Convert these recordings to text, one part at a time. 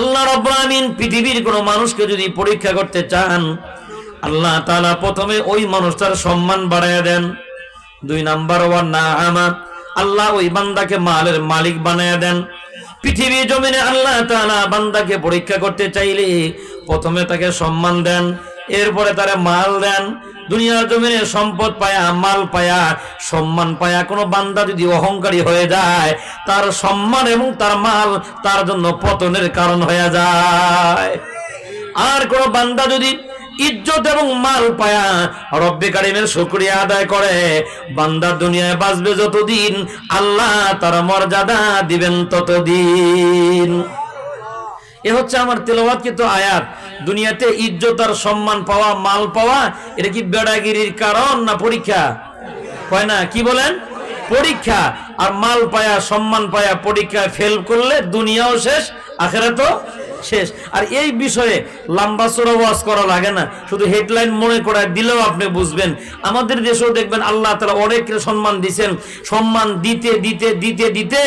আল্লাহ রব্বুল পৃথিবীর কোনো মানুষকে যদি পরীক্ষা করতে চান, আল্লাহ তাআলা প্রথমে ওই মানুষটার সম্মান বাড়ায় দেন। দুই নাম্বার ওয়ান না আমা আল্লাহ ওই বান্দাকে মালের মালিক বানায় দেন। পৃথিবী জমিনে আল্লাহ তাআলা বান্দাকে পরীক্ষা করতে চাইলে প্রথমে তাকে সম্মান দেন, এরপরে তারা মাল দেন দুনিয়ার জমিনে সম্পদ পায়া, মাল পায়া, সম্মান পায়া, কোনো বান্দা যদি অহংকারী হয়ে যায়, তার সম্মান এবং তার মাল তার জন্য পতনের কারণ হয়ে যায়। আর কোন বান্দা যদি ইজ্জত এবং মাল পায়া, রব্বে কারিমের শুকরিয়া আদায় করে, বান্দা দুনিয়ায় বাঁচবে যতদিন, আল্লাহ তার মর্যাদা দিবেন ততদিন। এ হচ্ছে আমার তেলাওয়াত কিন্তু আয়াত। দুনিয়াতে ইজ্জত আর সম্মান পাওয়া, মাল পাওয়া, এটা কি বেড়াগিরির কারণ না পরীক্ষা? হয় না, কি বলেন? পরীক্ষা। আর মাল পায়া, সম্মান পায়া, পরীক্ষায় ফেল করলে দুনিয়াও শেষ, আখেরাতও শেষ। আর এই বিষয়ে লম্বা চোরা ওয়াজ করা লাগে না। শুধু হেডলাইন মনে করে দিলেও আপনি বুঝবেন। আমাদের দেশেও দেখবেন আল্লাহ তালা অনেক সম্মান দিছেন। সম্মান দিতে দিতে দিতে দিতে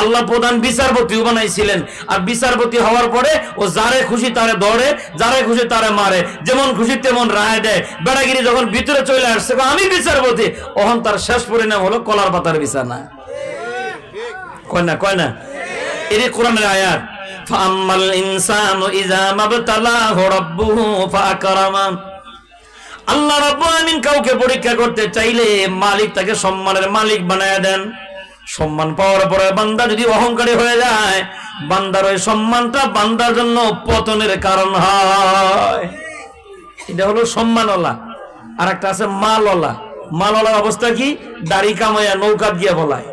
আল্লাহ প্রধান বিচারপতিও বানাইছিলেন। আর বিচারপতি হওয়ার পরে ও যারে খুশি তারে ধরে, যারে খুশি তারে মারে। যেমন খুশি তেমন রায় দেয়। বেড়াগিরি যখন ভিতরে চলে আসছে আমি বিচারপতি। ওখান তার শেষ পরিণাম হলো কলার পাতার বিছানা। কয় না কয় না? এটি কোরআনের আয়াত। ফাম্মাল ইনসানু ইযা মাবতালাহু রাব্বুহু ফাকরামা আল্লাহ রাব্বুল আমিন কাউকে পরীক্ষা করতে চাইলে মালিক তাকে সম্মানের মালিক বানায় দেন। সম্মান পাওয়ার পরে বান্দা যদি অহংকারী হয়ে যায়, বান্দার ওই সম্মানটা বান্দার জন্য পতনের কারণ হয়। এটা হলো সম্মানওয়ালা। আর একটা আছে মালওয়ালা। মালওয়ালার অবস্থা কি? দাড়ি কামাইয়া নৌকা দিয়ে বলায়।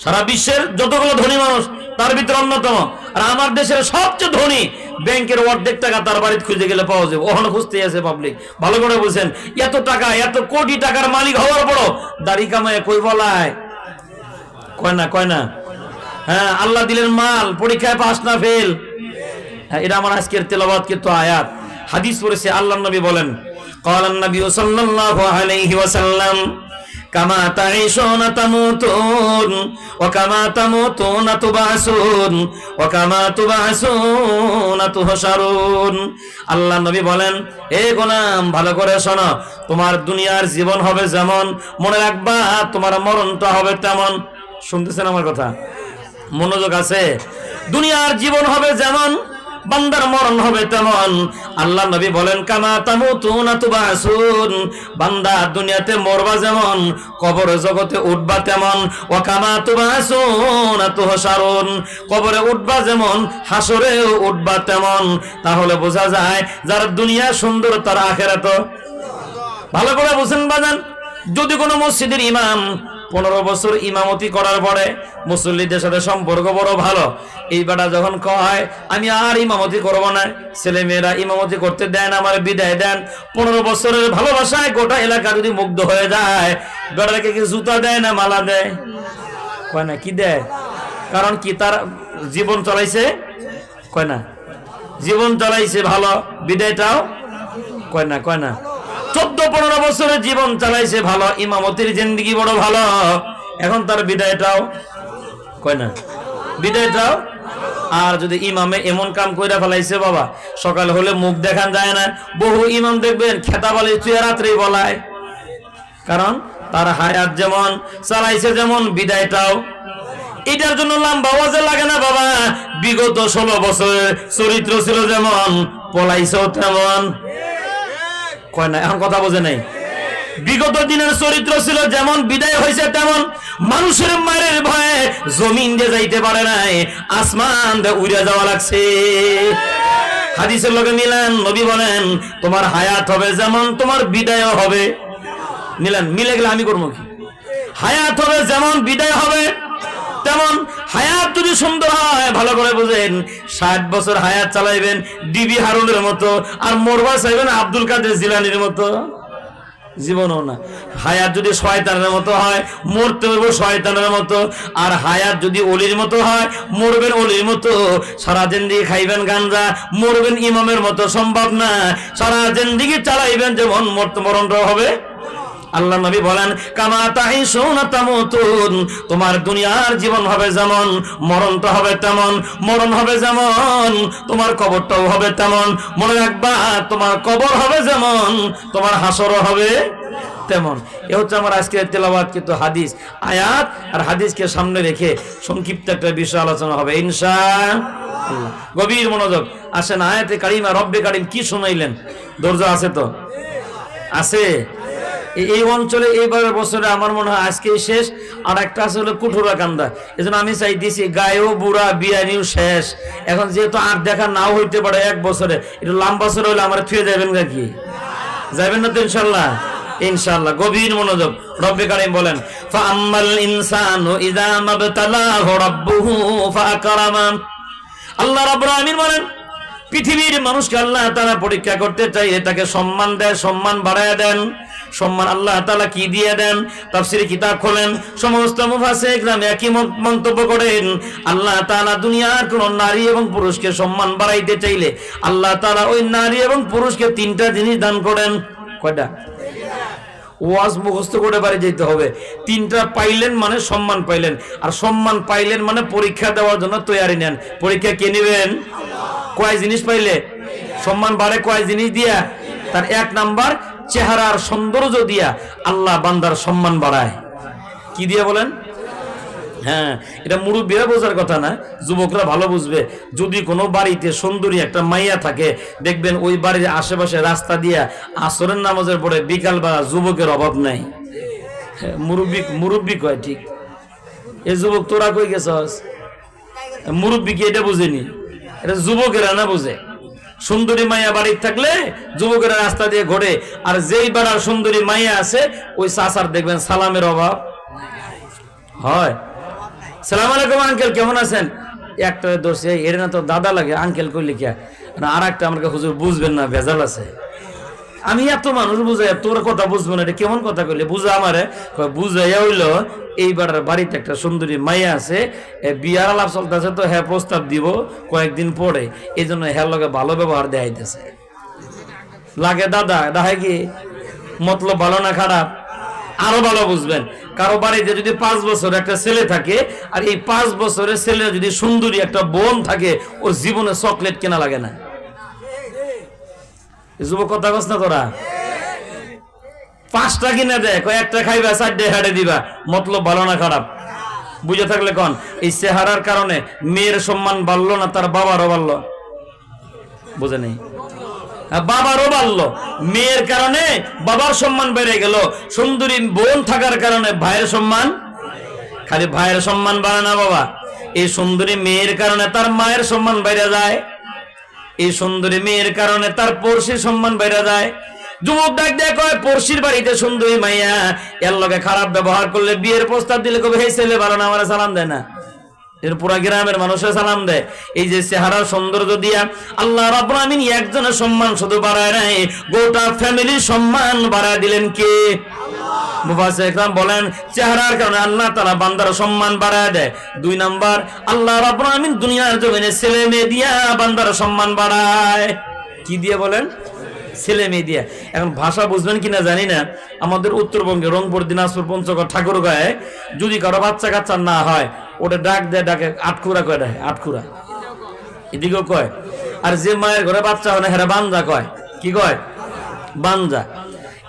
সারা বিশ্বের যতগুলো ধনী মানুষ তার ভিতরে অন্যতম আর আমার দেশের সবচেয়ে ধনী ব্যাংকের অর্ধেক টাকা তার বাড়িতে খুঁজে গেলে পাওয়া যাবে ওখানে খুঁজতে আছে পাবলিক ভালো করে বুঝছেন এত টাকা এত কোটি টাকার মালিক হওয়ার পরও দাড়ি কামায় কই বলায় কয় না কয় না হ্যাঁ আল্লাহ দিলেন মাল পরীক্ষায় পাস না ফেল হ্যাঁ, এটা আমার আজকের তেলাবাদ কিন্তু আয়াত হাদিস পড়েছে আল্লাহ নবী বলেন قال النبي صلى الله عليه وسلم কামা তাইসোনা তামুতুন ও কামা তামুতুনা তুবাসুন ও কামা তুবাসুনা তুহশারুন আল্লাহ নবী বলেন, এ গোলাম, ভালো করে শোনো, তোমার দুনিয়ার জীবন হবে যেমন, মনে রাখবা, তোমার মরণটা হবে তেমন। শুনতেছেন আমার কথা? মনোযোগ আছে? দুনিয়ার জীবন হবে যেমন বান্দার মরণ হবে তেমন। আল্লাহ নবী বলেন, কামা তামুতুনা তুবাসুন। বান্দা দুনিয়াতে মরবা যেমন, কবর জগতে উঠবা তেমন। ও কামা তুবাসুনা তুহসারুন কবরে উঠবা যেমন হাসরেও উঠবা তেমন। তাহলে বোঝা যায়, যার দুনিয়া সুন্দর, তার আখেরাত। ভালো করে বুঝেন বাজান? যদি কোনো মসজিদের ইমাম পনেরো বছর ইমামতি করার পরে মুসল্লিদের সাথে সম্পর্ক বড় ভালো। এই বেটা যখন কয়, আমি আর ইমামতি করব না। ছেলে মেয়েরা ইমামতি করতে দেন, আমার বিদায় দেন। পনেরো বছরের ভালোবাসায় গোটা এলাকা যদি মুগ্ধ হয়ে যায়, বেটাকে কি জুতা দেয় না মালা দেয়? কয় না, কি দেয়? কারণ কি তার জীবন চলাইছে? কয় না, জীবন চলাইছে ভালো, বিদায়টাও? কয় না কয় না চোদ্দ পনেরো বছরের জীবন চালাইছে ভালো, ইমামতির জিন্দিগি বড় ভালো। এখন তার বিদায়টাও, কয় না? বিদায়টাও, আর যদি ইমামে এমন কাম কইরা ফেলাইছে বাবা, সকাল হলে মুখ দেখান যায় না। বহু ইমাম দেখবেন, খেতা বলে তুই রাত্রেই বলায়। কারণ তার হায়াত যেমন, চালাইছে যেমন, বিদায়টাও। এটার জন্য লম্বা ওয়াজে লাগে না বাবা। বিগত ষোলো বছরের চরিত্র ছিল যেমন, পলাইছেও তেমন। কয় না এখন কথা বোঝে নাই। বিগত দিনের চরিত্র ছিল যেমন বিদায় হয়েছে তেমন মানুষের মায়ের ভয়ে জমিন দিয়ে যাইতে পারে নাই, আসমান দিয়ে উড়ে যাওয়া লাগছে। হাদিসের লোকে মিলেন নবী বলেন, তোমার হায়াত হবে যেমন তোমার বিদায় হবে। মিলেন মিলে গেলে আমি করব কি? হায়াত হবে যেমন বিদায় হবে তেমন হায়াত যদি সুন্দর হয়, ভালো করে বুঝেন, ষাট বছর হায়াত চালাইবেন, ডিবি হারুনের মতো, আর মোরবা চাইবেন আব্দুল কাদের জিলানির মতো। জীবনও না। হায়াত যদি শয়তানের মতো হয়, মরতে হইব শয়তানের মতো, আর হায়াত যদি অলির মতো হয়, মরবেন অলির মতো। সারা জিন্দিগি খাইবেন গাঞ্জা মরবেন ইমামের মতো, সম্ভব না। সারা জিন্দিগি চালাইবেন, যেমন মরতে মরণটাও হবে আল্লাহ নবী বলেন, কামা তাই তামুতুন। তোমার দুনিয়ার জীবন হবে যেমন, মরণটা হবে তেমন, মরণ হবে যেমন, তোমার কবরটাও হবে তেমন, মনে রাখবা, তোমার কবর হবে যেমন, তোমার হাসরও হবে তেমন। এ হচ্ছে আমার আজকে তেলাবাদ কিন্তু হাদিস। আয়াত আর হাদিসকে সামনে রেখে সংক্ষিপ্ত একটা বিষয় আলোচনা হবে ইনশা গভীর মনোযোগ। আসেন, আয়াতে কারিমা রব্বে কারিম কি শুনাইলেন? ধৈর্য আছে তো? আছে। এই অঞ্চলে এইবার বছরে আমার মনে হয় আজকেই শেষ, আর একটা আছে হলো কুঠুরা কান্দা এজন্য আমি চাই দিছি গায়েও বুড়া বিয়ানিও শেষ। এখন যেহেতু আর দেখা নাও হইতে পারে এক বছরে, একটু লাম বছর হইলে আমার থুয়ে যাবেন নাকি যাবেন না তো ইনশাল্লাহ? ইনশাল্লাহ, গভীর মনোযোগ। রব্বে কারিম বলেন, ফাআম্মাল ইনসানু ইযা মাবতালাহু রাব্বুহু ফাআকরামা। আল্লাহ রাব্বুল আলামিন বলেন, পৃথিবীর মানুষকে আল্লাহ তাআলা পরীক্ষা করতে চাইলে এটাকে সম্মান দেয়, সম্মান বাড়ায় দেন। সম্মান আল্লাহ তাআলা কি দিয়ে দেন? তাফসীরে কিতাব খোলেন, সমস্ত মুফাসসির ইকরাম একই মন্তব্য করেন, আল্লাহ তাআলা দুনিয়ার কোন নারী এবং পুরুষকে সম্মান বাড়াইতে চাইলে আল্লাহ তাআলা ওই নারী এবং পুরুষকে তিনটা জিনিস দান করেন। কয়টা? ওয়াজ মুখস্থ করে বাড়ি যেতে হবে। তিনটা পাইলেন মানে সম্মান পাইলেন, আর সম্মান পাইলেন মানে পরীক্ষা দেওয়ার জন্য তৈয়ারি নেন। পরীক্ষা কে নেবেন? কয় জিনিস পাইলে? সম্মান বাড়ে কয় জিনিস দিয়া? তার এক নাম্বার চেহারার সৌন্দর্য দিয়া আল্লাহ বান্দার সম্মান বাড়ায়। কি দিয়ে বলেন? হ্যাঁ এটা মুরব্বীরা বোঝার কথা না যুবকরা ভালো বুঝবে। যদি কোনো বাড়িতে সুন্দরী একটা মাইয়া থাকে দেখবেন ওই বাড়ির আশেপাশে রাস্তা দিয়া আসরের নামাজের পরে বিকাল বা যুবকের অভাব নাই। হ্যাঁ, মুরব্বী মুরব্বী কয় ঠিক? এ যুবক তোরা কই গেছস? মুরব্বী কি এটা বুঝেনি? এটা যুবকেরা না বুঝে? সুন্দরী মাইয়া বাড়ির থাকলে যুবকেরা রাস্তা দিয়ে ঘোরে। আর যেই বাড়ার সুন্দরী মাইয়া আছে, ওই চাচার দেখবেন সালামের অভাব। হয়। সালাম আলাইকুম আঙ্কেল কেমন আছেন? একটা দোষে এর না তো দাদা লাগে আঙ্কেল কইলে কে আর একটা আমাকে হুজুর বুঝবেন না, ভেজাল আছে। আমি এত মানুষ বুঝাই তোর কথা বুঝব না, এটা কেমন কথা কইলে? বুঝা আমারে? বুঝাইয়া হইল এইবার বাড়িতে একটা সুন্দরী মাইয়া আছে বিয়ার আলাপ চলতেছে তো হ্যাঁ প্রস্তাব দিব কয়েকদিন পরে। এই জন্য হ্যাঁ লগে ভালো ব্যবহার দেখাইতেছে। লাগে দাদা দেখা কি? মতলব ভালো না খারাপ? আরও ভালো বুঝবেন। কারও বাড়িতে যদি পাঁচ বছর একটা ছেলে থাকে, আর এই পাঁচ বছরের ছেলে যদি সুন্দরী একটা বোন থাকে, ওর জীবনে চকলেট কেনা লাগে না। যুবক, কথা কস না তোরা? পাঁচটা কিনে দেয় কয়েকটা খাইবা, চারটে হাড়ে দিবা। মতলব ভালো না খারাপ? বুঝে থাকলে কন, এই চেহারার কারণে মেয়ের সম্মান বাড়লো না, তার বাবারও বাড়লো। বুঝে নেই? বাবারও বাড়লো। মেয়ের কারণে বাবার সম্মান বেড়ে গেল। সুন্দরী বোন থাকার কারণে ভাইয়ের সম্মান, খালি ভাইয়ের সম্মান বাড়ে না বাবা। এই সুন্দরী মেয়ের কারণে তার মায়ের সম্মান বেড়ে যায়। এই সুন্দরী মেয়ের কারণে তার পড়শির সম্মান বেড়ে যায়। যুবক ডাক দেয় কয়, পড়শির বাড়িতে সুন্দরী মাইয়া, এর লগে খারাপ ব্যবহার করলে বিয়ের প্রস্তাব দিলে কবে? হে ছেলে, ভালো না, আমার সালাম দেয় না। এর পুরা গ্রামের মানুষের সালাম দেয়। এই যে চেহারার সৌন্দর্য দিয়া আল্লাহ রাব্বুল একজনের সম্মান শুধু বাড়ায় নাই, গোটা ফ্যামিলির সম্মান বাড়ায় দিলেন কে? মুফাসসির ইকরাম বলেন, চেহারার কারণে আল্লাহ তাআলা বান্দার সম্মান বাড়ায় দেয়। দুই নাম্বার, আল্লাহ রাব্বুল আমিন দুনিয়ার জমিনে ছেলে মেয়ে দিয়া বান্দার সম্মান বাড়ায়। কি দিয়ে বলেন? ছেলে মেয়ে দিয়া। এখন ভাষা বুঝবেন কিনা জানি না। আমাদের উত্তরবঙ্গে রংপুর, দিনাজপুর, পঞ্চগড় ঠাকুর ঠাকুরগাঁয়ে যদি কারও বাচ্চা কাচ্চা না হয়, ওটা ডাক দেয়, ডাকে, আটখুরা কয় ডাকে? আটখুরা। এদিকেও কয়। আর যে মায়ের ঘরে বাচ্চা হয় না, হেরা বান্দা কয়। কি কয়? বান্দা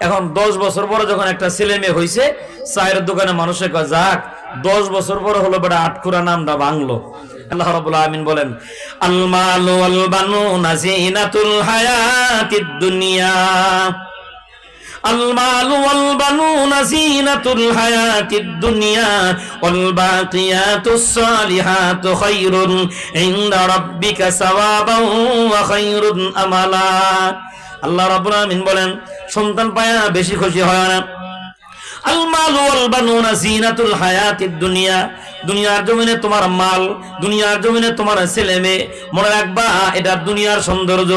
এখন দশ বছর পরে যখন একটা ছেলে মেয়ে হয়েছে চায়ের দোকানে মানুষে কয়, যাক, দশ বছর পরে হলো বেটা আটকুরা নামটা বাংলো আল্লাহ রাব্বুল আমিন বলেন দুনিয়া। المال والبنون زينة الحياة الدنيا والباقيات الصالحات خير عند ربك ثوابا وخير أملا আল্লাহ রাব্বুল আমিন বলেন সন্তান পায়া বেশি খুশি হয় না আল মাল ওয়াল বানুনা জিনাতুল হায়াতিদ দুনিয়া দুনিয়ার জমিনে তোমার মাল দুনিয়ার জমিনে তোমার ছেলে মেয়ে মনে রাখবা এটা দুনিয়ার সৌন্দর্য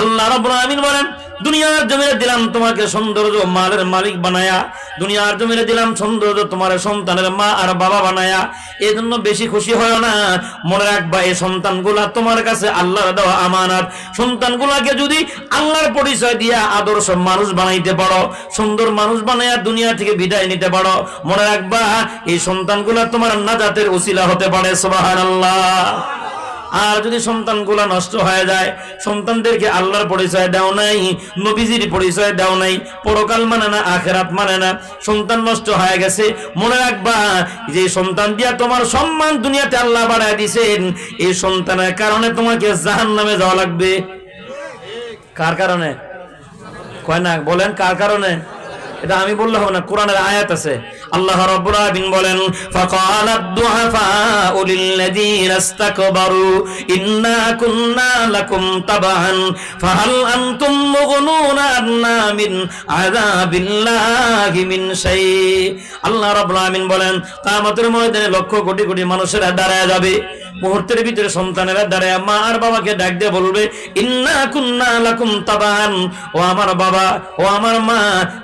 আল্লাহ রাব্বুল আলামিন বলেন দুনিয়ার জমিনে দিলাম তোমাকে সৌন্দর্য, মালের মালিক বানায়া। দুনিয়ার জমিনে দিলাম সৌন্দর্য, তোমার সন্তানের মা আর বাবা বানায়া। এই জন্য বেশি খুশি হয় না। মনে রাখবা, এই সন্তানগুলা তোমার কাছে আল্লাহর দেওয়া আমানত। সন্তানগুলাকে যদি আল্লাহর পরিচয় দিয়া আদর্শ মানুষ বানাইতে পারো, সুন্দর মানুষ বানায়া দুনিয়া থেকে বিদায় নিতে পারো, মনে রাখবা, এই সন্তানগুলা তোমার নাজাতের উসিলা হতে পারে, সুবহানাল্লাহ। আর যদি সন্তানগুলা নষ্ট হয়ে যায়, সন্তানদেরকে আল্লাহর পরিচয় দাও নাই, নবীজির পরিচয় দাও নাই, পরকাল মানে না, আখেরাত মানে না, সন্তান নষ্ট হয়ে গেছে, মনে রাখবা, যে সন্তান দিয়া তোমার সম্মান দুনিয়াতে আল্লাহ বাড়ায় দিছেন, এই সন্তানের কারণে তোমাকে জাহান নামে যাওয়া লাগবে। কার কারণে? কয় না, বলেন কার কারণে? এটা আমি বললে হবে না, কোরআনের আয়াত আছে। আল্লাহ রাব্বুল আলামিন বলেন ফাকালাদ দুআফাউ লিল্লাযীনা ইসতাকবারু, ইন্না কুন্না লাকুম তাবান ফাহাল আনতুম মুগনুনা আন্না মিন আযাবিল্লাহি মিন শাই আল্লাহ রাব্বুল আলামিন বলেন, কিয়ামতের ময়দানে লক্ষ কোটি কোটি মানুষেরা দাঁড়ায় যাবে। মুহূর্তের ভিতরে সন্তানেরা দাঁড়ায়, মা আর বাবাকে ডাক দিয়ে বলবে, ইন্না কুন্না লাকুম তাবান। ও আমার বাবা, ও আমার মা,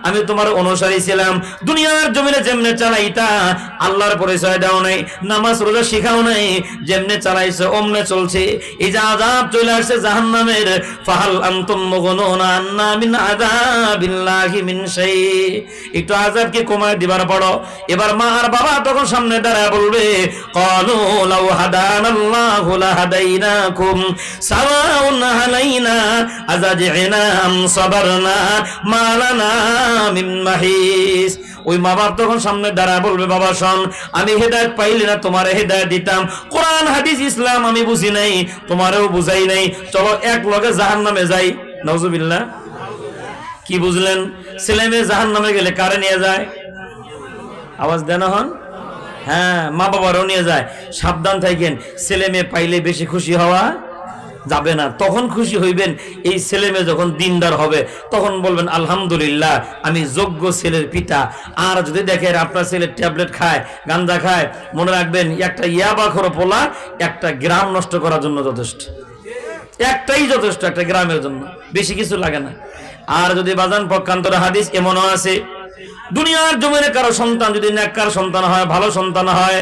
আমি তোমার অনুসারী ছিলাম। দুনিয়ার জমিনে যেমনে চালাইতা, আল্লাহর পরিচয় দাও নাই, নামাজ রোজা শিখাও নাই, যেমনে চালাইছে, অমনে চলছে। এই যে আযাব চলে আসছে জাহান্নামের, ফাহাল আনতুম মুগনুনা আন্না মিন আযাবিল্লাহি মিন শাই। একটু আযাবকে কমায় দিবার পড়ো। এবার মা আর বাবা তখন সামনে দাঁড়ায় বলবে ক্বালু লাউ আম হেদায়ত পাইলে না তোমার হেদায়ত দিতাম। কোরআন, হাদিস, ইসলাম আমি বুঝি নাই, তোমারও বুঝাই নাই। চলো এক লগে জাহান নামে যাই। নজুবিল্লাহ কি বুঝলেন? ছেলে মেয়ে জাহান নামে গেলে কারে নিয়ে যায়? আওয়াজ দেন হন? হ্যাঁ মা বাবারও নিয়ে যায়। সাবধান থাকেন, ছেলে মেয়ে পাইলে বেশি খুশি হওয়া যাবে না। তখন খুশি হইবেন, এই ছেলে মেয়ে যখন দিনদার হবে, তখন বলবেন, আলহামদুলিল্লাহ, আমি যোগ্য ছেলের পিতা। আর যদি দেখেন আপনার ছেলে ট্যাবলেট খায় গাঞ্জা খায়, মনে রাখবেন, একটা ইয়াবা খরো পোলা, একটা গ্রাম নষ্ট করার জন্য যথেষ্ট। একটাই যথেষ্ট একটা গ্রামের জন্য, বেশি কিছু লাগে না। আর যদি বাজান পক্ষান্তর হাদিস এমনও আছে দুনিয়ার জমিনে কারও সন্তান যদি নেককার সন্তান হয়, ভালো সন্তান হয়,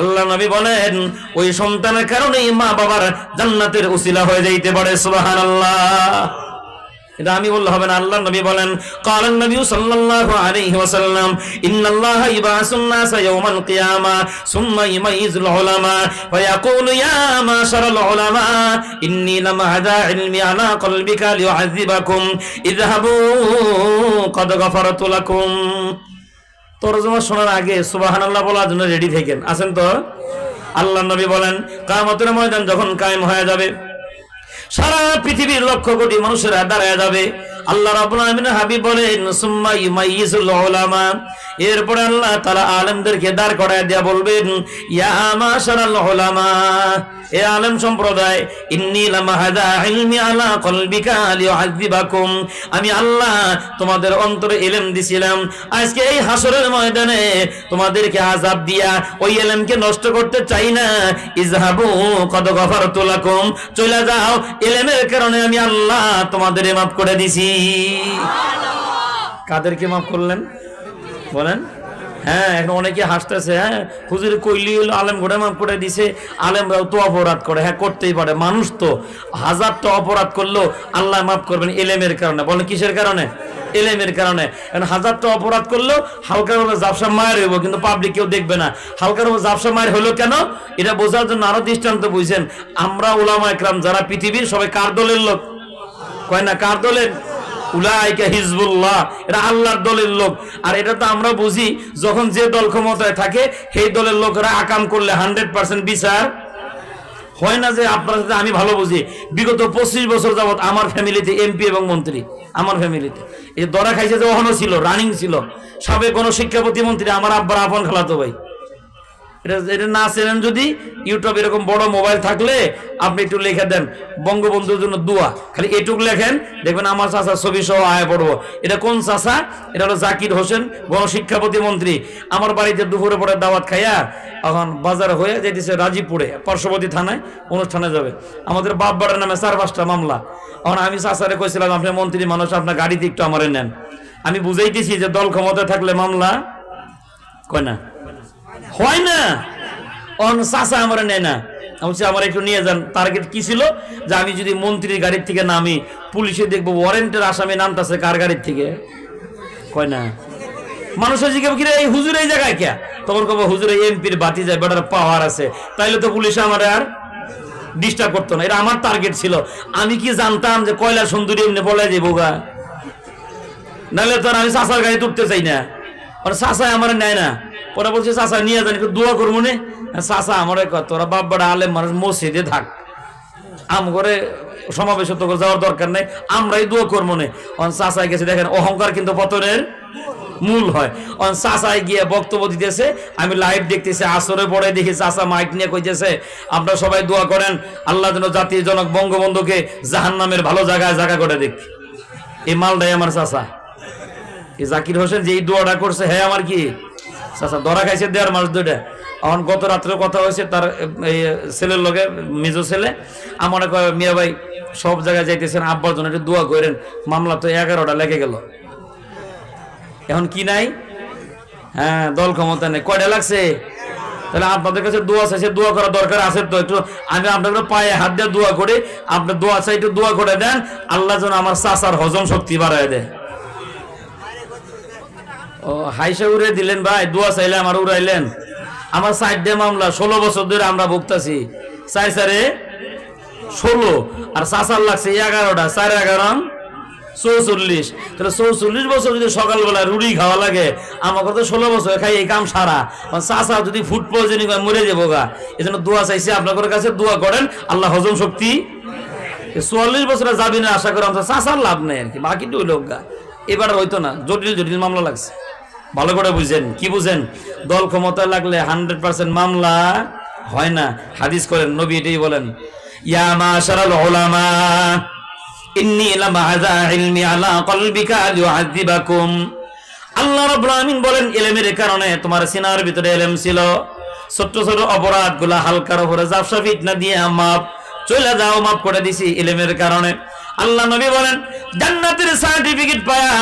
আল্লাহ নবী বলেন, ওই সন্তানের কারণেই মা বাবার জান্নাতের উসিলা হয়ে যাইতে পারে, সুবহানাল্লাহ। এটা আমি বললে হবে না আল্লাহ নবী বলেন, কালান নবী সাল্লাল্লাহু আলাইহি ওয়াসাল্লাম, ইন্নাল্লাহ ইবাসুন নাস ইয়াউমাল কিয়ামা, সুম্মা ইমাইজুল উলামা, ফায়াকুলু ইয়া মাশারাল উলামা, ইন্নী লাম হাদা ইলমি আলা কলবিকা লিউআযিবাকুম, ইযহাবু কদ গফারতু লাকুম. তরজমা শোনার আগে সুবহানাল্লাহ বলার জন্য রেডি থাকেন। আছেন তো? আল্লাহ নবী বলেন কামতের ময়দান যখন কায়েম হয়ে যাবে সারা পৃথিবীর লক্ষ কোটি মানুষেরা দাঁড়ায় যাবে। আল্লাহ রাব্বুল আলামিন হাবিব বলেন, সুম্মা এরপরে আল্লাহ তাআলা আলেমদেরকে দাঁড় করায় দেয়া বলবেন এ সম্প্রদায় লামাহাদা আলা কলবিকা আমি আল্লাহ তোমাদের অন্তরে ইলম দিছিলাম। আজকে এই হাসরের ময়দানে তোমাদেরকে আযাব দিয়া ওই ইলমকে নষ্ট করতে চাই না। ইজহাবু কদ গফারতু লাকুম। চলে যাও ইলমের কারণে আমি আল্লাহ তোমাদের মাফ করে দিছি। কাদেরকে মাফ করলেন? বলেন। হ্যাঁ এখন অনেকে হাসতেছে হ্যাঁ হুজুর কইলি আলেম ঘোড়া মাফ করে দিছে, আলেমরাও তো অপরাধ করে হ্যাঁ করতেই পারে, মানুষ তো হাজারটা অপরাধ করল আল্লাহ মাফ করবেন এলেমের কারণে। বলেন কিসের কারণে? এলেমের কারণে। এখন হাজারটা অপরাধ করল হালকার মধ্যে জাপসা মায়ের হইব, কিন্তু পাবলিক কেউ দেখবে না। মধ্যে জাপসা মায়ের হলো কেন? এটা বোঝার জন্য আরও দৃষ্টান্ত বুঝছেন আমরা উলামা একরাম যারা পৃথিবীর সবাই কার দলের লোক? কয় না, কার দলের? উলাইকা হিজবুল্লাহ এটা আল্লাহর দলের লোক। আর এটা তো আমরা বুঝি, যখন যে দল ক্ষমতায় থাকে, সেই দলের লোকরা আকাম করলে হান্ড্রেড পার্সেন্ট বিচার হয় না যে আপনার সাথে আমি ভালো বুঝি। বিগত পঁচিশ বছর যাবত আমার ফ্যামিলিতে এমপি এবং মন্ত্রী, আমার ফ্যামিলিতে। এই দরা খাইছে যে ওখানে ছিল, রানিং ছিল। সাবেক কোনো শিক্ষা প্রতিমন্ত্রী আমার আব্বার আপন খেলাতো ভাই। এটা এটা না চেনেন যদি ইউটিউব এরকম বড় মোবাইল থাকলে আপনি একটু লিখে দেন, বঙ্গবন্ধুর জন্য দোয়া। খালি এটুক লেখেন, দেখবেন আমার চাষা ছবি সহ আয় পড়ব। এটা কোন চাষা এটা হলো জাকির হোসেন গণশিক্ষা প্রতিমন্ত্রী আমার বাড়িতে দুপুরে পরে দাওয়াত খাইয়া এখন বাজার হয়ে যেতেছে রাজীবপুরে, পার্শ্ববর্তী থানায়, অনুষ্ঠানে যাবে। আমাদের বাপ বাড়ার নামে চার পাঁচটা মামলা। এখন আমি চাষারে কইছিলাম, আপনি মন্ত্রী মানুষ, আপনার গাড়িতে একটু আমারে নেন। আমি বুঝাইতেছি যে দল ক্ষমতা থাকলে মামলা কয় না? হয় না? অন চাষা আমার নেয় না। আমি আমার একটু নিয়ে যান। টার্গেট কি ছিল? যে আমি যদি মন্ত্রীর গাড়ির থেকে নামি, পুলিশে দেখব ওয়ারেন্টের আসামি নামটাছে কার গাড়ির থেকে? কয় না। মানুষের জিজ্ঞাসা কিরে, এই হুজুর এই জায়গায় কে? তখন কব হুজুর এমপির বাতি যায় বেটার পাওয়ার আছে। তাইলে তো পুলিশ আমার আর ডিস্টার্ব করতো না। এটা আমার টার্গেট ছিল। আমি কি জানতাম যে কয়লা সুন্দরী এমনি বলে যাব গা? নাহলে তো আমি চাষার গাড়ি তুলতে চাই না। আর চাষা আমার নেয় না। পরে বলছে চাষা নিয়ে যান, একটু দোয়া করব নে। চাষা আমার কত তোরা বাড়া আলেম মানুষ, মসজিদে থাক। আম করে সমাবেশ তো যাওয়ার দরকার নেই, আমরাই দোয়া করব নে। অন গেছে, দেখেন, অহংকার কিন্তু পতনের মূল হয়। চাষায় গিয়ে বক্তব্য দিতেছে, আমি লাইভ দেখতেছি, আসরে পরে দেখি চাষা মাইক নিয়ে কইতেছে আপনারা সবাই দোয়া করেন, আল্লাহ যেন জাতির জনক বঙ্গবন্ধুকে জাহান নামের ভালো জায়গায় জায়গা করে দেখ এই মালটাই আমার চাষা এই জাকির হোসেন যে এই দোয়াটা করছে হ্যাঁ আমার কি? চাচা, ধরা খাইছে দেড় মাস দুইটা এখন গত রাত্রে কথা হয়েছে, তার, এই ছেলের লগে, মেজো ছেলে। আমার মিয়া ভাই, সব জায়গায় যাইতেছেন, আব্বার জন্য একটু দোয়া করেন। মামলা তো এগারোটা লেগে গেল। এখন কি নাই? হ্যাঁ দল ক্ষমতা নেই। কয়টা লাগছে? তাহলে আপনাদের কাছে দোয়া চাইছে, দোয়া করা দরকার আছে তো একটু। আমি আপনাদের পায়ে হাত দিয়ে দোয়া করি। আপনার দোয়া চাই, একটু দোয়া করে দেন। আল্লাহ যেন আমার চাচার হজম শক্তি বাড়ায় দেয়। ও, হাইসা উড়ে দিলেন ভাই, দোয়া চাইলে আমার উড়াইলেন। আমার সাইড মামলা, ষোলো বছর ধরে আমরা ভুগতাছি। চাই সারে ষোলো, আর চাচার লাগছে এগারোটা, চার এগারো, চৌচল্লিশ। তাহলে চৌচল্লিশ বছর যদি সকালবেলা রুটি খাওয়া লাগে, আমাকে তো ষোলো বছর খাই, এই কাম সারা। চাচা যদি ফুড পয়জনিং হয়, মরে যাব গা। এই জন্য দোয়া চাইছি, আপনাদের কাছে দোয়া করেন, আল্লাহ হজম শক্তি। চুয়াল্লিশ বছরে যাবি না, আশা করি আমরা চাচার লাভ নেই আর কি বাকি দুই লোক গা। এবার হইতো না, জটিল জটিল মামলা লাগছে। ভালো করে বুঝেন। কি বুঝেন? দল ক্ষমতা লাগলে হান্ড্রেড পার্সেন্ট মামলা হয় না। হাদিস করেন, নবী এটাই বলেন, ইয়া মাশারাল উলামা, ইন্নী লিউআযিবাকুম আল্লাহ বলেন ইলমের কারণে তোমার ভিতরে ছিল। হালকার উপরে দিয়ে যাও করে কারণে। আল্লাহ নবী বলেন, জান্নাতের সার্টিফিকেট পায়া,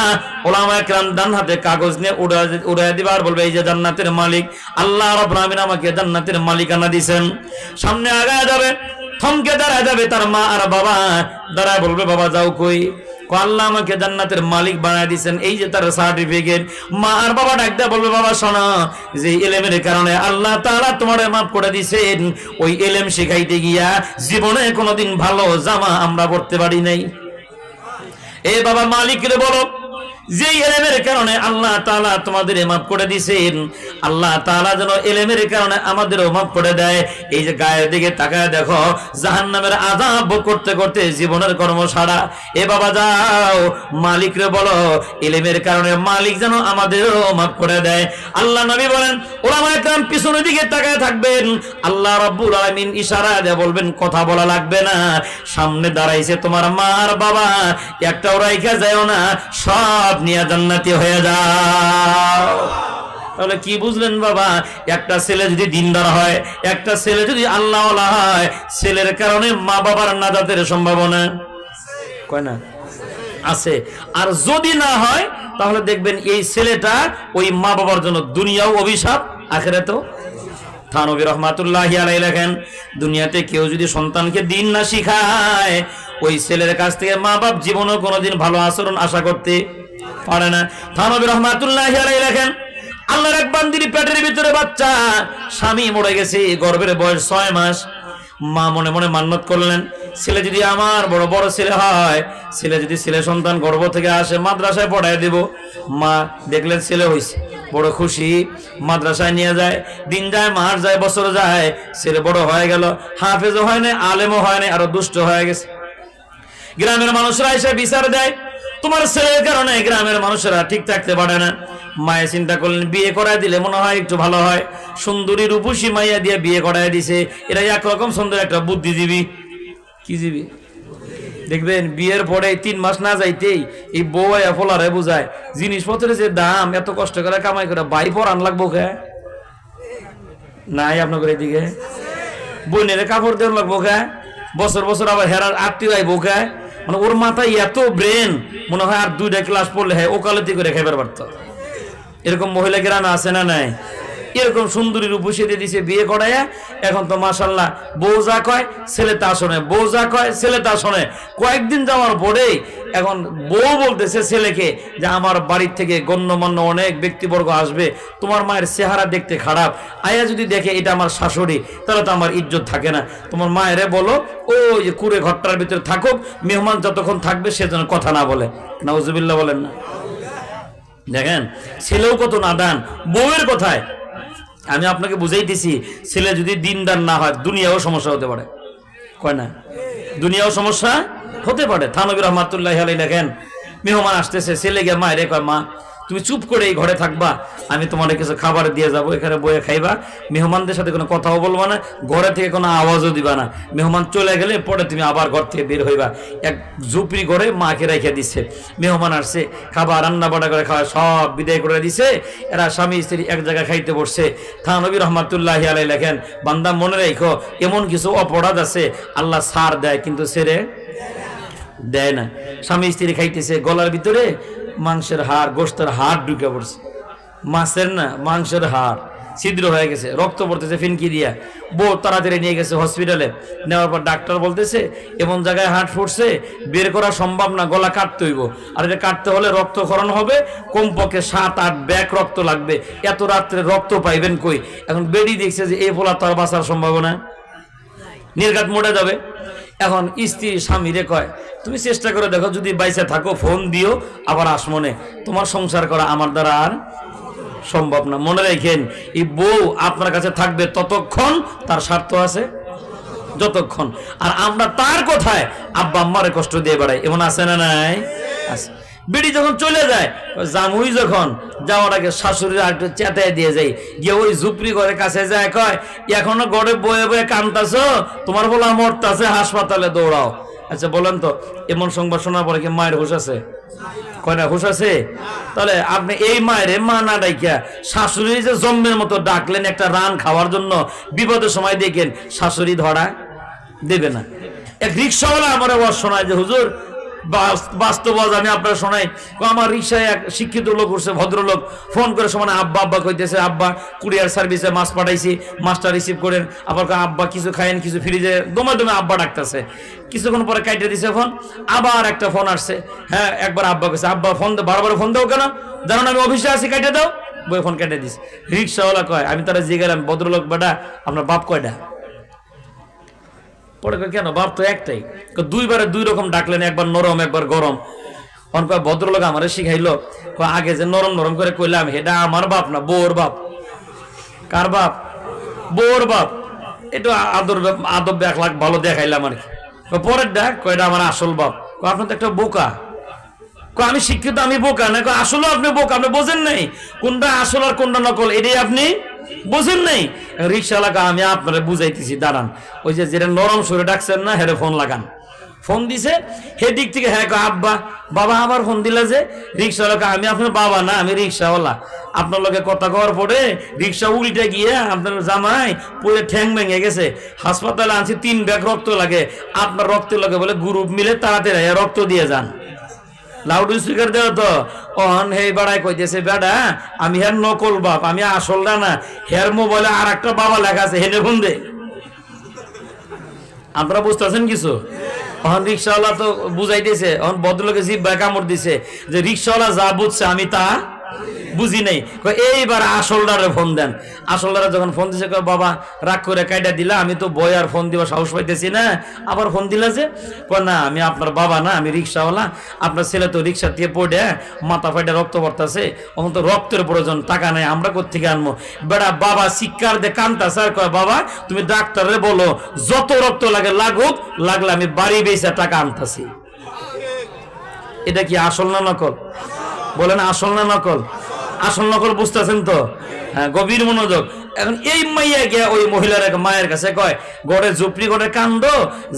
ওলামা একরাম ডান হাতে কাগজ নিয়ে উড়ায় উড়াই দিবার বলবে, এই যে জান্নাতের মালিক, আল্লাহ রাব্বুল আলামিন আমাকে জান্নাতের মালিকানা দিয়েছেন সামনে আগায় যাবে থমকে দাঁড়ায় যাবে তার মা আর বাবা। দাঁড়ায় বলবে, বাবা, যাও কই? আল্লাহ আমাকে জান্নাতের মালিক বানায় দিয়েছেন। এই যে তার সার্টিফিকেট মা আর বাবা ডাকতে বলবে, বাবা, শোনো, যে এলেমের কারণে আল্লাহ তাআলা তোমারে মাফ করে দিয়েছেন। ওই এলেম শেখাইতে গিয়া জীবনে কোনোদিন ভালো জামা আমরা পড়তে পারি নাই। এ বাবা, মালিক রে বলো। যে এলেমের কারণে আল্লাহ তালা তোমাদের মাফ করে দিছেন আল্লাহ তালা যেন এলেমের কারণে আমাদেরও মাফ করে দেয়। এই যে গায়ের দিকে তাকায় দেখো, জাহান্নামের আযাব ভোগ করতে করতে জীবনের কর্ম সারা। এ বাবা যাও মালিকরে বলো, এলেমের কারণে মালিক যেন আমাদেরও মাফ করে দেয়। আল্লাহ নবী বলেন, ওলামা একরাম পিছনের দিকে তাকায় থাকবেন। আল্লাহ রাব্বুল আলামিন ইশারা দিয়ে বলবেন, কথা বলা লাগবে না। সামনে দাঁড়াইছে তোমার মা আর বাবা। একটাও রাইখা যায় না। সব নিয়ে জান্নাতি হয়ে যাও। তাহলে কি বুঝলেন বাবা? একটা ছেলে যদি দিনদার হয়, একটা ছেলে যদি আল্লাহ হয়, ছেলের কারণে মা বাবার নাজাতের সম্ভাবনা কয় না? আছে। আর যদি না হয়, তাহলে দেখবেন এই ছেলেটা ওই মা বাবার জন্য দুনিয়াও অভিশাপ, আখেরাতেও। থানবী রহমাতুল্লাহ আলাই লেখেন, দুনিয়াতে কেউ যদি সন্তানকে দিন না শিখায়, ওই ছেলের কাছ থেকে মা বাপ জীবনেও কোনোদিন ভালো আচরণ আশা করতে পারে না। থানবী রহমাতুল্লাহ আলাই লেখেন, আল্লাহর এক বান্দির পেটের ভিতরে বাচ্চা, স্বামী মরে গেছে, গর্ভের বয়স ছয় মাস। মা মনে মনে মান্নত করলেন, ছেলে যদি আমার বড় বড় ছেলে হয়, ছেলে যদি ছেলে সন্তান গর্ভ থেকে আসে, মাদ্রাসায় পড়ায় দেব। মা দেখলেন ছেলে হয়েছে বড় খুশি, মাদ্রাসায় নিয়ে যায়, দিন যায়, মাস যায়, বছর যায়, ছেলে বড় হয়ে গেল, হাফেজও হয় না আলেমও হয় না আরও দুষ্ট হয়ে গেছে। গ্রামের মানুষরা এসে বিচার দেয় তোমার ছেলের কারণে গ্রামের মানুষেরা ঠিক থাকতে পারে না। মায়ের চিন্তা করলেন, বিয়ে করায় দিলে মনে হয় একটু ভালো হয়। সুন্দরী রূপসী মাইয়া দিয়ে বিয়ে করায় দিছে। এরা একরকম সুন্দর একটা বুদ্ধিজীবী। কি জীবী? দেখবেন, বিয়ের পরে তিন মাস না যাইতেই এই বউ ফলারে বোঝায়, জিনিসপত্রের যে দাম, এত কষ্ট করে কামাই করে বাই পরান লাগবো কে? নাই আপনার এদিকে। বোনের কাপড় দেওয়ার লাগবো কে? বছর বছর আবার হেরার আত্মীয় বোকায় মানে ওর মাথায় এত ব্রেন মনে হয় আর দুইটা ক্লাস পড়লে হ্যাঁ ওকালতি করে খাইবার পারত। এরকম মহিলা গ্রামে আছে না নাই? এরকম সুন্দরী রূপসী দিয়ে দিছে বিয়ে করাইয়া। এখন তো মাসাল্লাহ বউ যা কয়, ছেলে তা শোনে, বউ যা কয়, ছেলে তা শোনে। কয়েকদিন যাওয়ার পরেই এখন বউ বলতেছে ছেলেকে যে, আমার বাড়ির থেকে গণ্যমান্য অনেক ব্যক্তিবর্গ আসবে, তোমার মায়ের চেহারা দেখতে খারাপ। আয়া যদি দেখে এটা আমার শাশুড়ি, তাহলে তো আমার ইজ্জত থাকে না। তোমার মায়েরে বলো ও যে কুড়ে ঘরটার ভিতরে থাকুক, মেহমান যতক্ষণ থাকবে সে যেন কথা না বলে। নাউজুবিল্লাহ বলেন না। দেখেন, ছেলেও কত নাদান, বউয়ের কথায় আমি আপনাকে বুঝাইতেছি ছেলে যদি দিনদার না হয়, দুনিয়াও সমস্যা হতে পারে। কয় না? দুনিয়াও সমস্যা হতে পারে। থানবির রহমাতুল্লাহ আলী লেখেন, মেহমান আসতেছে, ছেলে গিয়ে মায়ের কয়, মা তুমি চুপ করে এই ঘরে থাকবা, আমি তোমার কিছু খাবার দিয়ে যাব, এখানে বয়ে খাইবা। মেহমানদের সাথে কোনো কথাও বলবা না, ঘরে থেকে কোনো আওয়াজও দিবা না। মেহমান চলে গেলে পরে তুমি আবার ঘর থেকে বের হইবা। এক ঝুপড়ি ঘরে মাকে রেখে দিচ্ছে মেহমান আসছে, খাবার রান্না বাড়া করে খাওয়া সব বিদায় করে দিছে। এরা স্বামী, স্ত্রী এক জায়গায় খাইতে বসছে। থানবী রহমাতুল্লাহ আলাই লেখেন, বান্দা মনে রেখো, এমন কিছু অপরাধ আছে, আল্লাহ সার দেয়, কিন্তু সেরে দেয় না। স্বামী, স্ত্রী খাইতেছে, গলার ভিতরে মাংসের হাড় গোস্তের হাড় ঢুকে পড়ছে। মাছের না, মাংসের হাড় ছিদ্র হয়ে গেছে, রক্ত পড়তেছে ফিনকি দিয়া। বউ তাড়াতাড়ি নিয়ে গেছে হসপিটালে। নেওয়ার পর ডাক্তার বলতেছে, এমন জায়গায় হাট ফুটছে, বের করা সম্ভব না, গলা কাটতে হইব। আর এটা কাটতে হলে রক্তক্ষরণ হবে, কমপক্ষে সাত, আট ব্যাগ রক্ত লাগবে। এত রাত্রে রক্ত পাইবেন কই? এখন বেডি দেখছে যে এই ফোলা তো আর বাঁচার সম্ভাবনা। নির্ঘাত মরে যাবে। এখন স্ত্রী স্বামীরে কয়, তুমি চেষ্টা করে দেখো, যদি বাইসে থাকো, ফোন দিও, আবার আসমনে তোমার সংসার করা আমার দ্বারা আর সম্ভব না। মনে রাখেন, এই বউ আপনার কাছে থাকবে ততক্ষণ তার স্বার্থ আছে, যতক্ষণ। আর আমরা তার কোথায় আব্বা আম্মারে কষ্ট দিয়ে বেড়াই। এমন আছে না নাই? আছে। বিড়ি যখন চলে যায় জামুই যখন যাওয়ার আগে শাশুড়ি আর একটু চেতায় দিয়ে যাই। গিয়ে ওই ঝুপড়ি ঘরের কাছে যায়, কয়, এখনও গড়ে বয়ে বয়ে কান্তাছ? তোমার বলা মরতাছে, হাসপাতালে দৌড়াও। আচ্ছা বলেন তো, এমন সংবাদ শোনার পরে কি মায়ের হুশ আছে? কয় না, হুশ আছে? তাহলে আপনি এই মায়ের মা না ডাইকা, শাশুড়ি যে জন্মের মতো ডাকলেন একটা রান খাওয়ার জন্য, বিপদের সময় দেখেন শাশুড়ি ধরা দেবে না। এক রিক্সাওয়ালা আমার আওয়াজ শোনায় যে, হুজুর বাস্তব আমি আপনার শোনাই। আমার রিক্সায় এক শিক্ষিত লোক উঠছে, ভদ্রলোক। ফোন করে সমানে আব্বা আব্বা কইতেছে, আব্বা, কুরিয়ার সার্ভিসে মাছ পাঠাইছি, মাছটা রিসিভ করেন। আবার আব্বা, কিছু খায়েন কিছু ফ্রিজে দমে দমে আব্বা ডাকতেছে। কিছুক্ষণ পরে কাইটে দিছে ফোন। আবার একটা ফোন আসছে। হ্যাঁ একবার আব্বা কইছে, আব্বা, ফোন বারবার ফোন দাও কেন? জানো আমি অফিসে আছি, কাইটে দাও? বই ফোন কেটে দিস রিক্সাওয়ালা কয়, আমি তারা জিগেলাম ভদ্রলোক বেটা, আপনার বাপ কয়টা পরে কেন? বাপ তো একটাই। দুইবারে দুই রকম ডাকলেন, একবার নরম, একবার গরম। অন কয়, ভদ্রলোক আমারে শিখাইলো আগে যে নরম নরম করে কইলাম, হেডা আমার বাপ না, বোর বাপ? কার বাপ? বোর বাপ। এটা আদর, আদব এক লাখ ভালো দেখাইলাম আর কি। পরের ডাক কয়টা আমার আসল বাপ। আপনার তো একটা বোকা। আমি শিক্ষিত আমি বোকা? না কয়, আসলেও আপনি বোকা আপনি বোঝেন নাই। কোনটা আসল আর কোনটা নকল এটাই আপনি বোঝেন নাই। রিক্সাওয়ালাকে আমি আপনারা বুঝাইতেছি দাঁড়ান। ওই যে যেটা নরম সুরে ডাকছেন না হেরে ফোন লাগান। ফোন দিছে দিক থেকে হ্যাঁ আব্বা বাবা আবার ফোন দিলা যে রিক্সাওয়ালাকে আমি আপনার বাবা না আমি রিক্সাওয়ালা। আপনার লগে কথা কওয়ার পরে রিক্সা উল্টে গিয়ে আপনার জামাই পুরো ঠ্যাং ভেঙে গেছে। হাসপাতালে আনছি তিন ব্যাগ রক্ত লাগে। আপনার রক্তের লাগে বলে গ্রুপ মিলে তাড়াতাড়ি রক্ত দিয়ে যান। লাউড স্পিকার দেও তো। অহন হে বাড়াই কইতেছে বেডা আমি হের নকল বাপ, আমি আসল না হের মোবাইলে আর একটা বাবা লেখা আছে, হেনে ফোন দে আপনারা বুঝতেছেন কিছু? অহন রিক্সাওয়ালা তো বুঝাইতেছে, অহন বদলোকে জিভ বা কামড় দিছে যে, রিক্সাওয়ালা যা বুঝছে, আমি তা বুঝি নাই। এইবার আসলদারে ফোন দেন। আসলদারে যখন ফোন দিছে বাবা, রাগ করে কাইটা দিলা, আমি তো বই আর ফোন দিবা সাহস পাইতেছি না। আবার ফোন দিলা যে না, আমি আপনার বাবা না, আমি রিক্সাওয়ালা। আপনার ছেলে তো রিক্সা দিয়ে পড়ে, মাথা ফাইটা রক্ত পড়তাছে। এখন তো রক্তের প্রয়োজন, টাকা নাই, আমরা কোথেকে আনব? বেড়া বাবা শিক্ষার দে কান্তা স্যার, কয়, বাবা, তুমি ডাক্তারে বলো, যত রক্ত লাগে লাগুক, লাগলে আমি বাড়ি বেসে টাকা আনতাছি। এটা কি আসল না নকল? বলেন, আসল না নকল? আসল নকল বুঝতেছেন তো? হ্যাঁ গভীর মনোযোগ। এখন এই মাইয়া গিয়া ওই মহিলার এক মায়ের কাছে কয়, গড়ে ঝুপড়ি, গড়ে কান্দ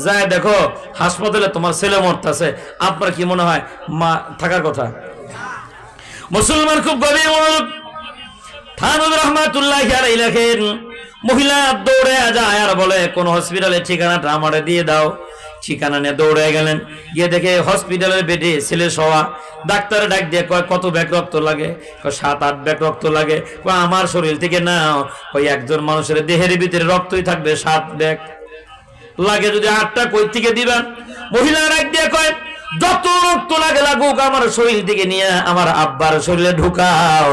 যায় দেখো, হাসপাতালে তোমার ছেলে মরতেছে। আপনার কি মনে হয়, মা, থাকার কথা? মুসলমান খুব গভীর মনোযোগ। মহিলা দৌড়ে যায় আর বলে, কোন হসপিটালের ঠিকানাটা আমারে দিয়ে দাও। ঠিকানা নিয়ে দৌড়ে গেলেন। গিয়ে দেখে হসপিটালের বেডে ছেলে শোয়া। ডাক্তারে ডাক দিয়ে কয়, কত ব্যাগ রক্ত লাগে? কয়, সাত, আট ব্যাগ রক্ত লাগে। কয়, আমার শরীর থেকে না ওই একজন মানুষের দেহের ভিতরে রক্তই থাকবে, সাত ব্যাগ। লাগে যদি আটটা, কই থেকে দিবেন? মহিলা ডাক দিয়ে কয়, যত রক্ত লাগে লাগুক, আমার শরীর থেকে নিয়ে আমার আব্বার শরীরে ঢুকাও।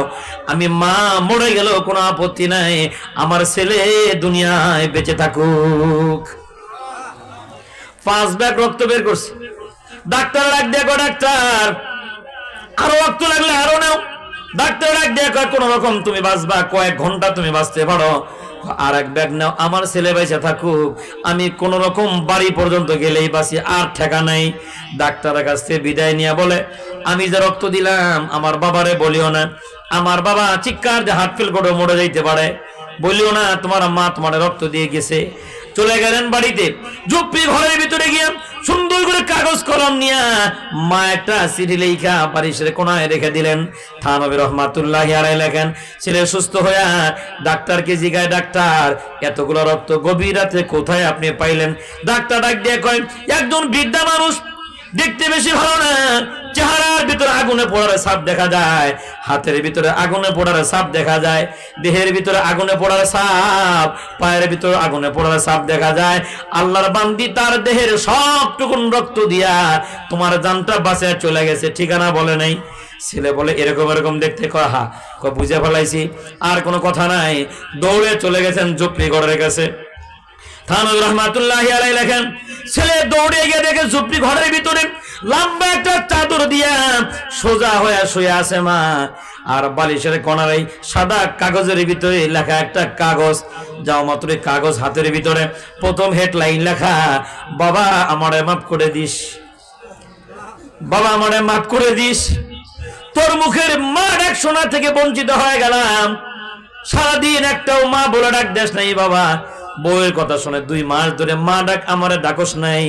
আমি মা মরে গেল কোনো আপত্তি নাই। আমার ছেলে দুনিয়ায় বেঁচে থাকুক। পাঁচ ব্যাগ রক্ত বের করছে। ডাক্তার ডাক দেখো ডাক্তার আরও রক্ত লাগলে আরও নাও। ডাক্তার ডাক দেখো কোন রকম তুমি বাঁচবা, কয়েক ঘণ্টা তুমি বাঁচতে পারো। আর এক ব্যাগ নাও, আমার ছেলে বেঁচে থাকুক, আমি কোন রকম বাড়ি পর্যন্ত গেলেই বাঁচি, আর ঠেকা নাই। ডাক্তারের কাছ থেকে বিদায় নিয়ে বলে, আমি যে রক্ত দিলাম, আমার বাবারে বলিও না। আমার বাবা চিৎকার যে হাট ফেল করে মরে যাইতে পারে। বলিও না, তোমার মা তোমার রক্ত দিয়ে গেছে। চলে গেলেন বাড়িতে। জুপ্পি ঘরের ভিতরে গিয়ে সুন্দর করে কাগজ কলম নিয়া মা একটা চিঠি লেখা পারিসের কোনায় রেখে দিলেন। থানবী রহমাতুল্লাহ আলাই লেখেন, ছেলে সুস্থ হইয়া ডাক্তারকে জিগায় ডাক্তার, এতগুলো রক্ত গভীর রাতে কোথায় আপনি পাইলেন? ডাক্তার ডাক দিয়ে কয়, একজন বৃদ্ধা মানুষ দেখতে বেশি ভালো না। চেহারার ভিতরে আগুনে পড়ার সাপ দেখা যায়। হাতের ভিতরে আগুনে পড়ার সাপ দেখা যায়। দেহের ভিতরে আগুনে পড়ার সাপ, পায়ের ভিতরে আগুনে পড়ার সাপ দেখা যায়। আল্লাহর বান্দি তার দেহের সবটুকুন রক্ত দিয়া তোমার জানটা বাঁচায় চলে গেছে, ঠিকানা বলে নাই। ছেলে বলে, এরকম এরকম দেখতে কয়? হা, কয়, বুঝে ফেলাইছি। আর কোনো কথা নাই। দৌড়ে চলে গেছেন জুপড়ি ঘরের কাছে। থানুর রহমাতুল্লাহ আলাই লেখেন, ছেলে দৌড়ে গিয়ে দেখে ঝুপড়ি ঘরের ভিতরে লম্বা একটা চাদর দিয়া সোজা হয়ে শুয়ে আছে মা। আর বালিশের কোনার সাদা কাগজের ভিতরে লেখা একটা কাগজ, যাও মাত্র কাগজ হাতের ভিতরে। প্রথম হেডলাইন লেখা, বাবা আমারে মাফ করে দিস। বাবা আমারে মাফ করে দিস। তোর মুখের মা এক শোনা থেকে বঞ্চিত হয়ে গেলাম। সারাদিন একটাও মা বলে ডাক দেশ নাই বাবা। বউয়ের কথা শুনে দুই মাস ধরে মা ডাক আমারে ডাকস নাই।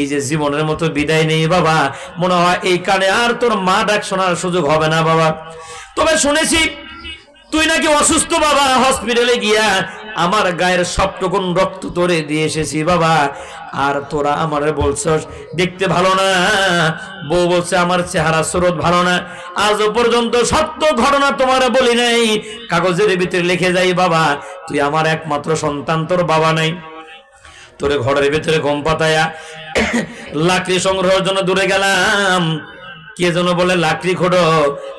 এই যে জীবনের মতো বিদায় নেই বাবা, মনে হয় এই কানে আর তোর মা ডাক শোনার সুযোগ হবে না বাবা। তবে শুনেছি, তুই নাকি অসুস্থ বাবা হসপিটালে গিয়া আমার গায়ের সবটুকুন রক্ত তোরে দিয়ে এসেছি, বাবা। আর তোরা আমারে বলছস, দেখতে ভালো না। বউ বলছে, আমার চেহারা স্রোত ভালো না। আজও পর্যন্ত সত্য ঘটনা তোমার বলি নাই। কাগজের ভিতরে লিখে যাই, বাবা। তুই আমার একমাত্র সন্তান, তোর বাবা নাই। তোরে ঘরের ভিতরে গম পাতায়া লাকড়ি সংগ্রহের জন্য দূরে গেলাম। কে যেন বলে, লাকড়ি খোড়ো।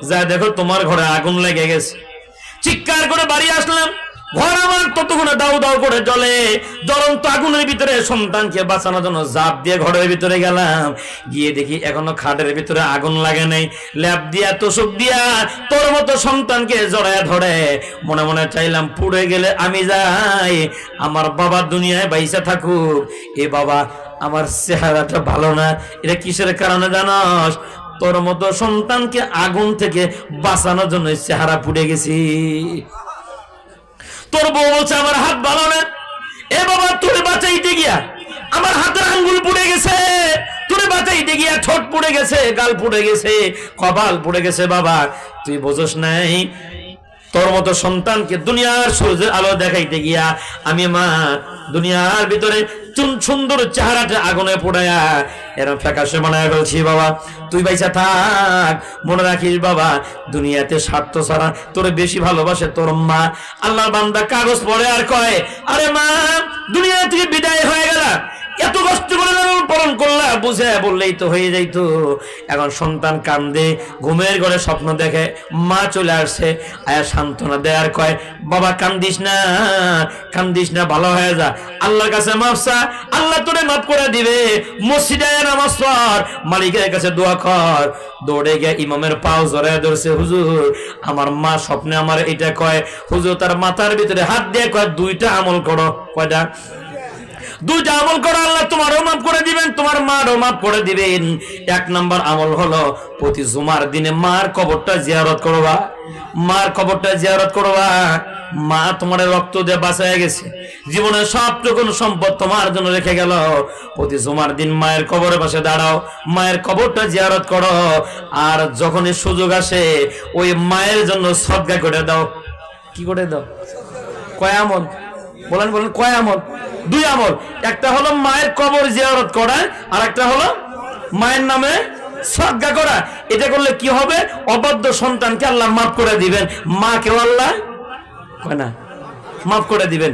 যা দেখো, তোমার ঘরে আগুন লেগে গেছে। চিৎকার করে বাড়ি আসলাম। ঘর আমার ততক্ষণে দাউ দাউ করে জ্বলে। জ্বলন্ত আগুনের ভিতরে সন্তানকে বাঁচানোর জন্য জাপ দিয়ে ঘরের ভিতরে গেলাম। গিয়ে দেখি এখনও খাটের ভিতরে আগুন লাগে নাই। ল্যাপ দিয়া, তোষক দিয়া, তোর মতো সন্তানকে জড়ায় ধরে। মনে মনে চাইলাম, পুড়ে গেলে আমি যাই। আমার বাবা দুনিয়ায় বাইসা থাকুক। এ বাবা, আমার চেহারাটা ভালো না। এটা কিসের কারণে জানস? তোর মতো সন্তানকে আগুন থেকে বাঁচানোর জন্য চেহারা পুড়ে গেছি। তোর বউ বলছে, আমার হাত ভালো না। এ বাবা, তোরে বাঁচাইতে গিয়া আমার হাতের আঙ্গুল পুড়ে গেছে। তোরে বাঁচাইতে গিয়া ঠোঁট পুড়ে গেছে, গাল পুড়ে গেছে, কপাল পুড়ে গেছে বাবা। তুই বোঝস নাই, তোর মতো সন্তানকে দুনিয়ার সূর্যের আলো দেখাইতে গিয়া আমি মা, দুনিয়ার ভিতরে চুন- সুন্দর চেহারাটা আগুনে পোড়ায়া এরম ফ্যাকাশে বানায় ফেলছি বাবা। তুই বাইসা থাক, মনে রাখিস বাবা, দুনিয়াতে স্বার্থ ছাড়া তোর বেশি ভালোবাসে তোর মা। আল্লাহ বান্দা কাগজ পড়ে আর কয়, আরে মা, দুনিয়া থেকে বিদায় হয়ে গেল। এত কষ্ট করে লালন পালন করলা, বুঝে বললেই তো হয়ে যাইতো। এখন সন্তান কান্দে, ঘুমের ঘরে স্বপ্ন দেখে, মা চলে আসছে, আয়া সান্ত্বনা দেয় আর কয়, বাবা, কান্দিস না কান্দিস না, ভালো হয়ে যা। আল্লাহর কাছে মাফসা আল্লাহ তোরে মাফ করে দিবে। মসজিদে নামাজ পড়, মালিকের কাছে দোয়া কর। দৌড়ে গিয়ে ইমামের পাও জড়ায় ধরছে, হুজুর, আমার মা স্বপ্নে আমার এটা কয়, হুজুর, তার মাথার ভিতরে হাত দিয়ে কয়, দুইটা আমল করো। কয়টা? দুইটা আমল করো, আল্লাহ তোমারও মাফ করে দিবেন, তোমার মারও মাফ করে দিবেন। এক নাম্বার আমল হলো, প্রতি জুমার দিনে মার কবরটা জিয়ারত করবা মার কবরটা জিয়ারত করবা মা তোমার রক্ত দিয়ে বাঁচায় গেছে। জীবনের সবটুকু সম্পদ তোমার জন্য রেখে গেল। প্রতি জুমার দিন মায়ের কবরের পাশে দাঁড়াও, মায়ের কবরটা জিয়ারত করো। আর যখনই সুযোগ আসে, ওই মায়ের জন্য সদকা করে দাও। কি করে দাও? কয় আমল? বলেন বলেন, কয় আমল? দুই আমল। একটা হলো মায়ের কবর জিয়ারত করা, আর একটা হলো মায়ের নামে সজ্ঞা করা। এটা করলে কি হবে? অবাধ্য সন্তানকে আল্লাহ মাফ করে দিবেন। মা মাকেও আল্লাহ কয় না, মাফ করে দিবেন।